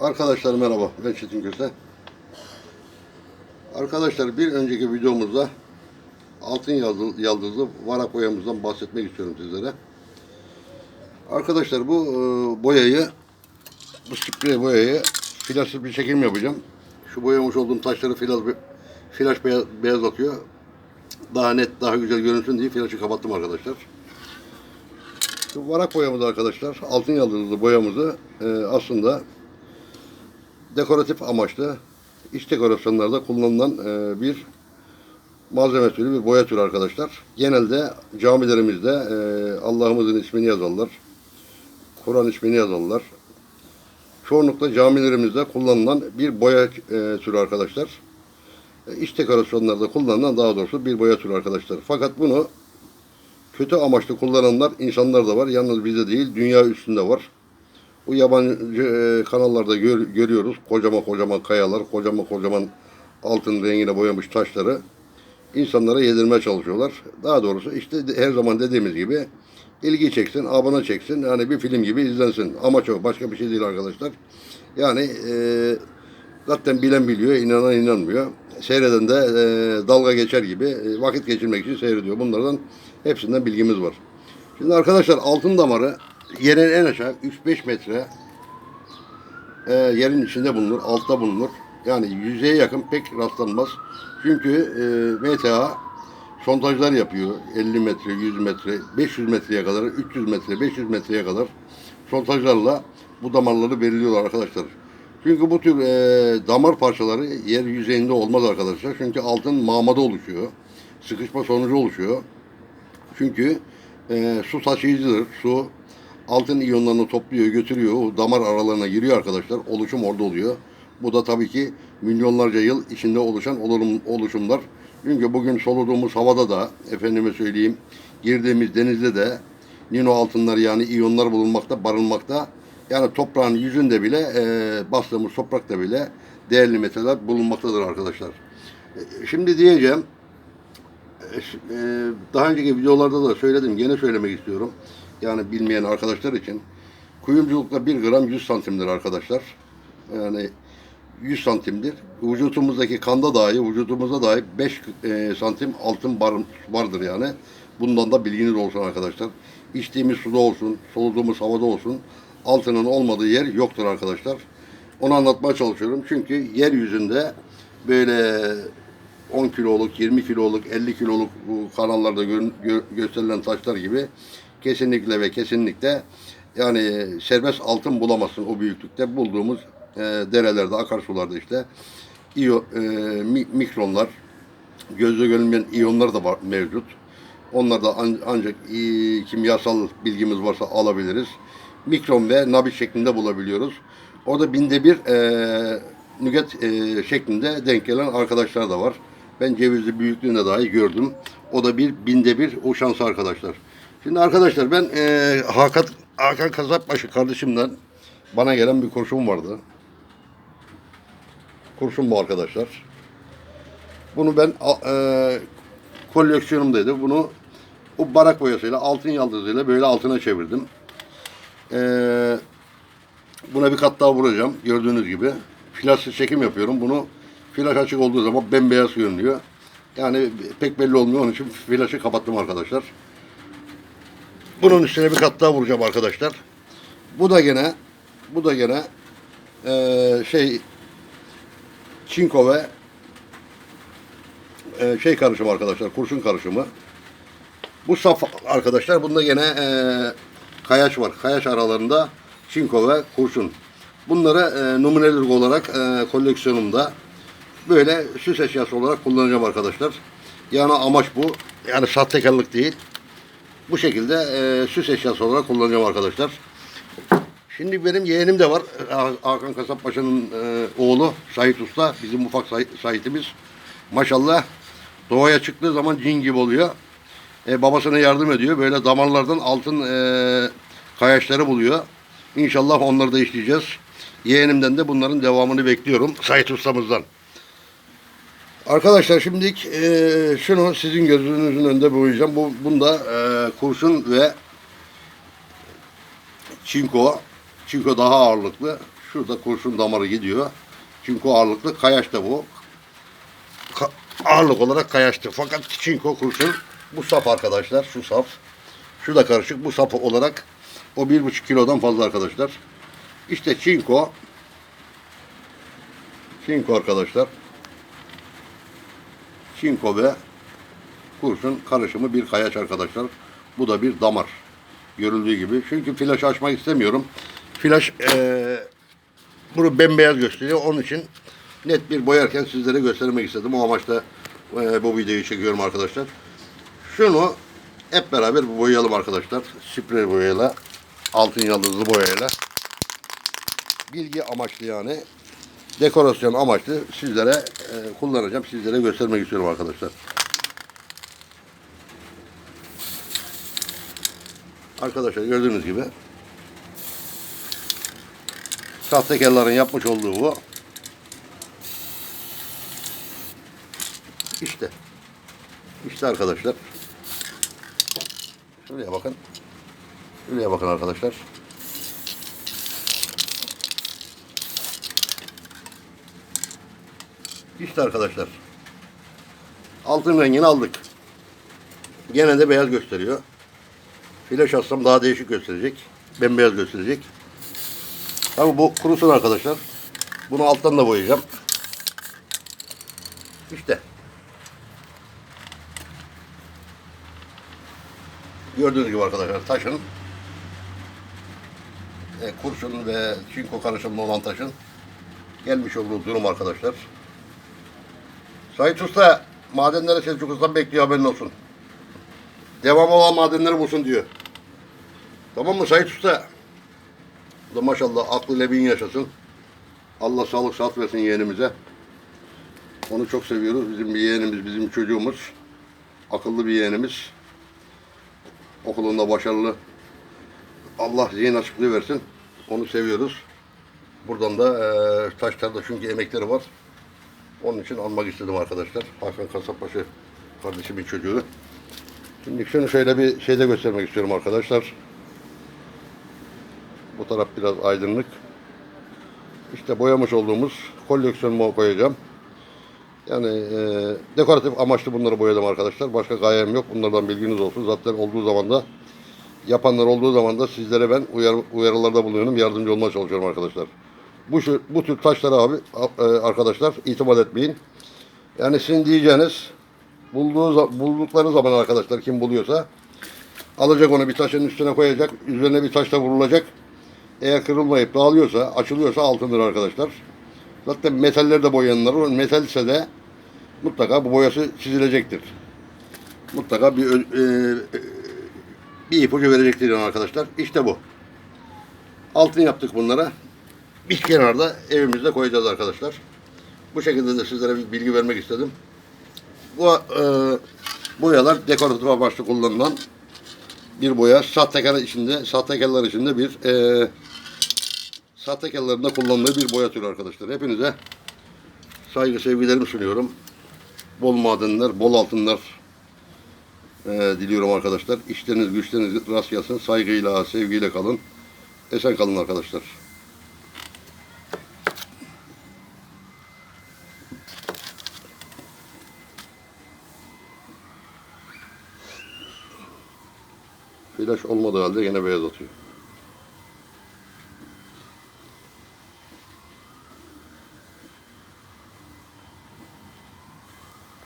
Arkadaşlar merhaba, ben Çetin Köse. Arkadaşlar bir önceki videomuzda altın yıldızlı varak boyamızdan bahsetmek istiyorum sizlere. Arkadaşlar bu e, boyayı, bu sprey boyayı flaşsız bir çekim yapacağım. Şu boyamış olduğum taşları flaş, flaş beyaz, beyazlatıyor. Daha net, daha güzel görünsün diye flaşı kapattım arkadaşlar. Şu varak boyamız arkadaşlar, altın yıldızlı boyamızı e, aslında dekoratif amaçlı iç dekorasyonlarda kullanılan e, bir malzeme türü, bir boya türü arkadaşlar. Genelde camilerimizde e, Allah'ımızın ismini yazarlar. Kur'an ismini yazarlar. Çoğunlukla camilerimizde kullanılan bir boya e, türü arkadaşlar. E, dekorasyonlarda kullanılan daha doğrusu bir boya türü arkadaşlar. Fakat bunu kötü amaçlı kullananlar insanlar da var. Yalnız bizde değil, dünya üstünde var. Bu yabancı e, kanallarda gör- görüyoruz. Kocaman kocaman kayalar, kocaman kocaman altın rengine boyamış taşları insanlara yedirmeye çalışıyorlar. Daha doğrusu işte her zaman dediğimiz gibi ilgi çeksin, abone çeksin. Yani bir film gibi izlensin. Amaç o. Başka bir şey değil arkadaşlar. Yani e, zaten bilen biliyor, inanan inanmıyor. Seyreden de e, dalga geçer gibi e, vakit geçirmek için seyrediyor. Bunlardan hepsinden bilgimiz var. Şimdi arkadaşlar altın damarı yerin en aşağı 3-5 metre e, yerin içinde bulunur, altta bulunur. Yani yüzeye yakın pek rastlanmaz. Çünkü e, MTA sondajlar yapıyor. 50 metre, 100 metre, 500 metreye kadar, 300 metre, 500 metreye kadar sondajlarla bu damarları belirliyorlar arkadaşlar. Çünkü bu tür e, damar parçaları yer yüzeyinde olmaz arkadaşlar. Çünkü altın mağmada oluşuyor. Sıkışma sonucu oluşuyor. Çünkü e, su taşıyıcıdır. Su altın iyonlarını topluyor, götürüyor. Damar aralarına giriyor arkadaşlar. Oluşum orada oluyor. Bu da tabii ki milyonlarca yıl içinde oluşan oluşumlar. Çünkü bugün soluduğumuz havada da, efendime söyleyeyim, girdiğimiz denizde de nino altınlar yani iyonlar bulunmakta, barınmakta. Yani toprağın yüzünde bile, e, bastığımız toprakta bile değerli metaller bulunmaktadır arkadaşlar. E, Şimdi diyeceğim, e, daha önceki videolarda da söyledim, gene söylemek istiyorum. Yani bilmeyen arkadaşlar için. Kuyumculukta 1 gram 100 santimdir arkadaşlar. Yani 100 santimdir. Vücutumuzdaki kanda dahi, vücutumuzda dahi 5 e, santim altın var, vardır yani. Bundan da bilginiz olsun arkadaşlar. İçtiğimiz suda olsun, soluduğumuz havada olsun altının olmadığı yer yoktur arkadaşlar. Onu anlatmaya çalışıyorum. Çünkü yeryüzünde böyle 10 kiloluk, 20 kiloluk, 50 kiloluk bu kanallarda gö- gö- gösterilen taşlar gibi kesinlikle ve kesinlikle yani serbest altın bulamazsın o büyüklükte. Bulduğumuz e, derelerde, akarsularda işte iyo, e, mi- mikronlar, gözle görünmeyen iyonlar da var mevcut. Onlar da an- ancak e, kimyasal bilgimiz varsa alabiliriz. Mikron ve nabit şeklinde bulabiliyoruz. Orada binde bir e, nüget e, şeklinde denk gelen arkadaşlar da var. Ben cevizli büyüklüğünde dahi gördüm. O da bir binde bir o şans arkadaşlar. Şimdi arkadaşlar ben e, Hakan, Hakan Kasapbaşı kardeşimden bana gelen bir kurşun vardı. Kurşun bu arkadaşlar. Bunu ben e, koleksiyonumdaydı. Bunu o barak boyasıyla altın yaldızıyla böyle altına çevirdim. E, buna bir kat daha vuracağım. Gördüğünüz gibi. Flaşsız çekim yapıyorum. Bunu flaş açık olduğu zaman bembeyaz görünüyor. Yani pek belli olmuyor. Onun için flaşı kapattım arkadaşlar. Bunun üstüne bir kat daha vuracağım arkadaşlar. Bu da gene bu da gene eee, şey çinko ve eee, şey karışımı arkadaşlar. Kurşun karışımı. Bu saf arkadaşlar. Bunda gene eee kayaç var. Kayaç aralarında çinko ve kurşun. Bunları eee numunelik olarak eee koleksiyonumda böyle süs eşyası olarak kullanacağım arkadaşlar. Yani amaç bu. Yani sahtekarlık değil. Bu şekilde eee süs eşyası olarak kullanacağım arkadaşlar. Şimdi benim yeğenim de var. Ha- Hakan Kasapbaşı'nın eee oğlu Sait Usta. Bizim ufak Sait, Sait'imiz. Maşallah doğaya çıktığı zaman cin gibi oluyor. E, babasına yardım ediyor. Böyle damarlardan altın e, kayaçları buluyor. İnşallah onları da işleyeceğiz. Yeğenimden de bunların devamını bekliyorum. Sait ustamızdan. Arkadaşlar şimdilik e, şunu sizin gözünüzün önünde boyayacağım. Bu, bunda e, kurşun ve çinko. Çinko daha ağırlıklı. Şurada kurşun damarı gidiyor. Çinko ağırlıklı kayaç da bu. Ka- ağırlık olarak kayaçtır. Fakat çinko kurşun bu sap arkadaşlar. Şu sap. Şu da karışık. Bu sap olarak o bir buçuk kilodan fazla arkadaşlar. İşte çinko. Çinko arkadaşlar. Çinko ve kurşun karışımı bir kayaç arkadaşlar. Bu da bir damar. Görüldüğü gibi. Çünkü flaş açmak istemiyorum. Flaş eee bunu bembeyaz gösteriyor. Onun için net bir boyarken sizlere göstermek istedim. O amaçla eee, bu videoyu çekiyorum arkadaşlar. Şunu hep beraber boyayalım arkadaşlar. Sprey boyayla, altın yıldızlı boyayla. Bilgi amaçlı yani. Dekorasyon amaçlı sizlere eee, kullanacağım. Sizlere göstermek istiyorum arkadaşlar. Arkadaşlar gördüğünüz gibi sahtekarların yapmış olduğu bu. İşte. İşte arkadaşlar. Şuraya bakın. Şuraya bakın arkadaşlar. İşte arkadaşlar. Altın rengini aldık. Gene de beyaz gösteriyor. Flaş atsam daha değişik gösterecek. Bembeyaz gösterecek. Tabi bu kurusun arkadaşlar. Bunu alttan da boyayacağım. İşte. Gördüğünüz gibi arkadaşlar taşın e, kurşun ve çinko karışımlı olan taşın gelmiş olduğu durum arkadaşlar. Sait Usta madenlere Selçuk Usta'm bekliyor haberin olsun. Devam olan madenleri bulsun diyor. Tamam mı Sait Usta? Da maşallah aklıyla bin yaşasın. Allah sağlık saat versin yeğenimize. Onu çok seviyoruz. Bizim bir yeğenimiz, bizim çocuğumuz. Akıllı bir yeğenimiz. Okulunda başarılı. Allah zihin açıklığı versin. Onu seviyoruz. Buradan da eee taşlarda çünkü emekleri var. Onun için almak istedim arkadaşlar. Hakan Kasapbaşı kardeşimin çocuğu. Şimdi şunu şöyle bir şeyde göstermek istiyorum arkadaşlar. Bu taraf biraz aydınlık. İşte boyamış olduğumuz koleksiyonuma koyacağım. Yani e, dekoratif amaçlı bunları boyadım arkadaşlar. Başka gayem yok. Bunlardan bilginiz olsun. Zaten olduğu zaman da yapanlar olduğu zaman da sizlere ben uyar, uyarılarda bulunuyorum. Yardımcı olmaya çalışıyorum arkadaşlar. Bu bu tür taşlara abi e, arkadaşlar itimat etmeyin. Yani sizin diyeceğiniz bulduğu buldukları zaman arkadaşlar kim buluyorsa alacak onu bir taşın üstüne koyacak. Üzerine bir taşla vurulacak. Eğer kırılmayıp dağılıyorsa, açılıyorsa altındır arkadaşlar. Zaten metaller de var. Metal ise de mutlaka bu boyası çizilecektir. Mutlaka bir e, bir ipucu verecektir arkadaşlar. İşte bu. Altın yaptık bunlara. Bir kenarda evimizde koyacağız arkadaşlar. Bu şekilde de sizlere bir bilgi vermek istedim. Bu e, boyalar dekoratif amaçlı kullanılan bir boya. Sahtekar içinde, sahtekarlar içinde bir e, sahtekarlarında kullanılan bir boya türü arkadaşlar. Hepinize saygı sevgilerimi sunuyorum. Bol madenler, bol altınlar e, diliyorum arkadaşlar. İşleriniz, güçleriniz rast gelsin. Saygıyla, sevgiyle kalın. Esen kalın arkadaşlar. Flaş olmadığı halde yine beyaz atıyor.